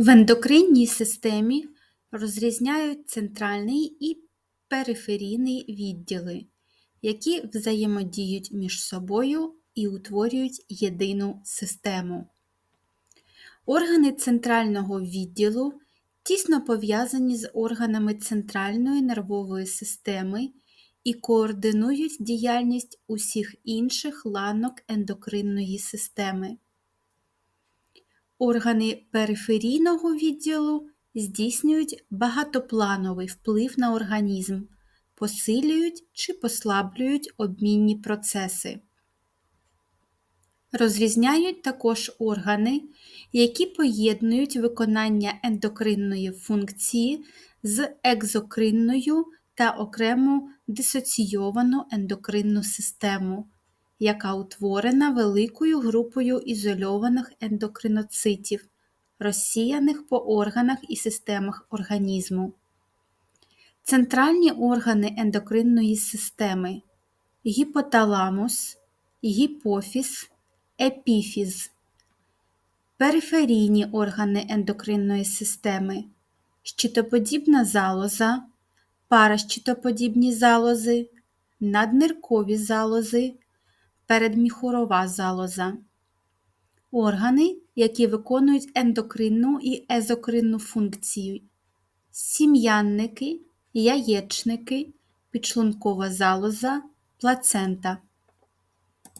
В ендокринній системі розрізняють центральний і периферійний відділи, які взаємодіють між собою і утворюють єдину систему. Органи центрального відділу тісно пов'язані з органами центральної нервової системи і координують діяльність усіх інших ланок ендокринної системи. Органи периферійного відділу здійснюють багатоплановий вплив на організм, посилюють чи послаблюють обмінні процеси. Розрізняють також органи, які поєднують виконання ендокринної функції з екзокринною та окрему дисоційовану ендокринну систему, яка утворена великою групою ізольованих ендокриноцитів, розсіяних по органах і системах організму. Центральні органи ендокринної системи гіпоталамус, гіпофіз, епіфіз, периферійні органи ендокринної системи, щитоподібна залоза, паращитоподібні залози, надниркові залози, передміхурова залоза. Органи, які виконують ендокринну і езокринну функцію, сім'янники, яєчники, підшлункова залоза, плацента.